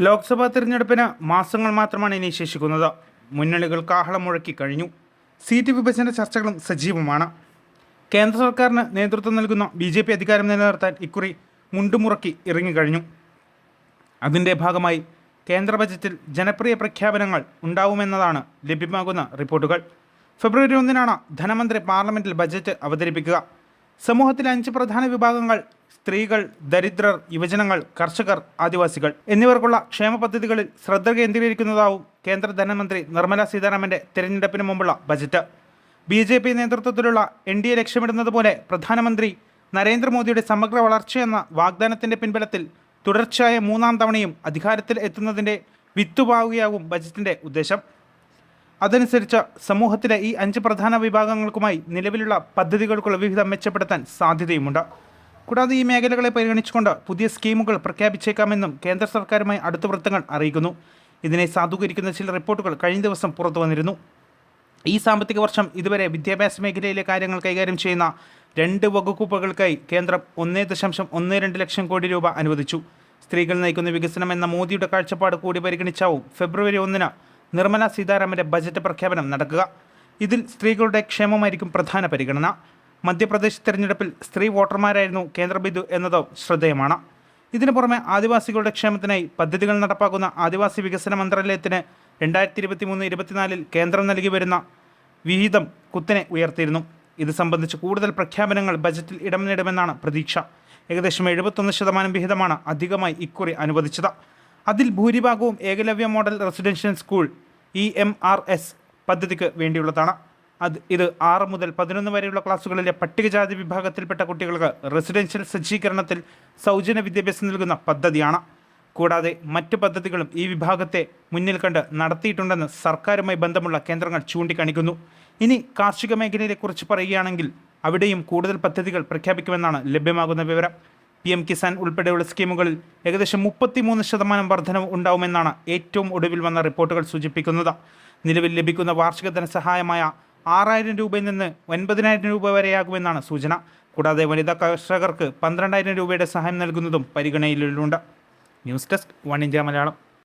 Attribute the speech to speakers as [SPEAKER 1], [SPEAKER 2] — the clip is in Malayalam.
[SPEAKER 1] ലോക്സഭാ തിരഞ്ഞെടുപ്പിന് മാസങ്ങൾ മാത്രമാണ് ഇനി ശേഷിക്കുന്നത്. മുന്നണികൾ കാഹളം മുഴക്കി കഴിഞ്ഞു. സീറ്റ് വിഭജന ചർച്ചകളും സജീവമാണ്. കേന്ദ്ര സർക്കാരിന് നേതൃത്വം നൽകുന്ന ബി ജെ പി അധികാരം നിലനിർത്താൻ ഇക്കുറി മുണ്ടുമുറക്കി ഇറങ്ങിക്കഴിഞ്ഞു അതിന്റെ ഭാഗമായി കേന്ദ്ര ബജറ്റിൽ ജനപ്രിയ പ്രഖ്യാപനങ്ങൾ ഉണ്ടാവുമെന്നതാണ് ലഭ്യമാകുന്ന റിപ്പോർട്ടുകൾ. ഫെബ്രുവരി ഒന്നിനാണ് ധനമന്ത്രി പാർലമെന്റിൽ ബജറ്റ് അവതരിപ്പിക്കുക. സമൂഹത്തിലെ അഞ്ച് പ്രധാന വിഭാഗങ്ങൾ സ്ത്രീകൾ ദരിദ്രർ യുവജനങ്ങൾ കർഷകർ ആദിവാസികൾ. എന്നിവർക്കുള്ള ക്ഷേമ പദ്ധതികളിൽ ശ്രദ്ധ കേന്ദ്രീകരിക്കുന്നതാവും കേന്ദ്ര ധനമന്ത്രി നിർമ്മല സീതാരാമന്റെ തെരഞ്ഞെടുപ്പിന് മുമ്പുള്ള ബജറ്റ്. ബി ജെ പി നേതൃത്വത്തിലുള്ള എൻ ഡി എ ലക്ഷ്യമിടുന്നത് പോലെ പ്രധാനമന്ത്രി നരേന്ദ്രമോദിയുടെ സമഗ്ര വളർച്ചയെന്ന വാഗ്ദാനത്തിന്റെ പിൻബലത്തിൽ തുടർച്ചയായ മൂന്നാം തവണയും അധികാരത്തിൽ എത്തുന്നതിന്റെ വിത്തുപാവുകയാകും ബജറ്റിന്റെ ഉദ്ദേശം. അതനുസരിച്ച് സമൂഹത്തിലെ ഈ അഞ്ച് പ്രധാന വിഭാഗങ്ങൾക്കുമായി നിലവിലുള്ള പദ്ധതികൾക്കുള്ള വിഹിതം മെച്ചപ്പെടുത്താൻ സാധ്യതയുമുണ്ട്. കൂടാതെ ഈ മേഖലകളെ പരിഗണിച്ചുകൊണ്ട് പുതിയ സ്കീമുകൾ പ്രഖ്യാപിച്ചേക്കാമെന്നും കേന്ദ്ര സർക്കാരുമായി അടുത്ത വൃത്തങ്ങൾ അറിയിക്കുന്നു. ഇതിനെ സാധൂകരിക്കുന്ന ചില റിപ്പോർട്ടുകൾ കഴിഞ്ഞ ദിവസം പുറത്തു വന്നിരുന്നു. ഈ സാമ്പത്തിക വർഷം ഇതുവരെ വിദ്യാഭ്യാസ മേഖലയിലെ കാര്യങ്ങൾ കൈകാര്യം ചെയ്യുന്ന രണ്ട് വകുപ്പുകൾക്കായി കേന്ദ്രം ഒന്നേ ദശാംശം ഒന്ന് രണ്ട് ലക്ഷം കോടി രൂപ അനുവദിച്ചു. സ്ത്രീകൾ നയിക്കുന്ന വികസനം എന്ന മോദിയുടെ കാഴ്ചപ്പാട് കൂടി പരിഗണിച്ചാവും ഫെബ്രുവരി ഒന്നിന് നിർമ്മല സീതാരാമന്റെ ബജറ്റ് പ്രഖ്യാപനം നടക്കുക. ഇതിൽ സ്ത്രീകളുടെ ക്ഷേമമായിരിക്കും പ്രധാന പരിഗണന. മധ്യപ്രദേശ് തെരഞ്ഞെടുപ്പിൽ സ്ത്രീ വോട്ടർമാരായിരുന്നു കേന്ദ്ര ബിന്ദു എന്നതും ശ്രദ്ധേയമാണ്. ഇതിനു പുറമെ ആദിവാസികളുടെ ക്ഷേമത്തിനായി പദ്ധതികൾ നടപ്പാക്കുന്ന ആദിവാസി വികസന മന്ത്രാലയത്തിന് രണ്ടായിരത്തി ഇരുപത്തി മൂന്ന് ഇരുപത്തിനാലിൽ കേന്ദ്രം നൽകി വരുന്ന വിഹിതം കുത്തിനെ ഉയർത്തിയിരുന്നു. ഇത് സംബന്ധിച്ച് കൂടുതൽ പ്രഖ്യാപനങ്ങൾ ബജറ്റിൽ ഇടം നേടുമെന്നാണ് പ്രതീക്ഷ. ഏകദേശം എഴുപത്തൊന്ന് ശതമാനം വിഹിതമാണ് അധികമായി ഇക്കുറി അനുവദിച്ചത്. അതിൽ ഭൂരിഭാഗവും Eklavya model residential school E M R S പദ്ധതിക്ക് വേണ്ടിയുള്ളതാണ്. അത് ഇത് ആറ് മുതൽ പതിനൊന്ന് വരെയുള്ള ക്ലാസ്സുകളിലെ പട്ടികജാതി വിഭാഗത്തിൽപ്പെട്ട കുട്ടികൾക്ക് റെസിഡൻഷ്യൽ സജ്ജീകരണത്തിൽ സൗജന്യ വിദ്യാഭ്യാസം നൽകുന്ന പദ്ധതിയാണ്. കൂടാതെ മറ്റ് പദ്ധതികളും ഈ വിഭാഗത്തെ മുന്നിൽ കണ്ട് നടത്തിയിട്ടുണ്ടെന്ന് സർക്കാരുമായി ബന്ധമുള്ള കേന്ദ്രങ്ങൾ ചൂണ്ടിക്കാണിക്കുന്നു. ഇനി കാർഷിക മേഖലയെക്കുറിച്ച് പറയുകയാണെങ്കിൽ അവിടെയും കൂടുതൽ പദ്ധതികൾ പ്രഖ്യാപിക്കുമെന്നാണ് ലഭ്യമാകുന്ന വിവരം. പി എം കിസാൻ ഉൾപ്പെടെയുള്ള സ്കീമുകളിൽ ഏകദേശം മുപ്പത്തിമൂന്ന് ശതമാനം വർധനവ് ഉണ്ടാവുമെന്നാണ് ഏറ്റവും ഒടുവിൽ വന്ന റിപ്പോർട്ടുകൾ സൂചിപ്പിക്കുന്നത്. നിലവിൽ ലഭിക്കുന്ന വാർഷിക ധനസഹായമായ ആറായിരം രൂപയിൽ നിന്ന് ഒൻപതിനായിരം രൂപ വരെയാകുമെന്നാണ് സൂചന. കൂടാതെ വനിതാ കർഷകർക്ക് പന്ത്രണ്ടായിരം രൂപയുടെ സഹായം നൽകുന്നതും പരിഗണനയിലുണ്ട്. News desk one India Malayalam.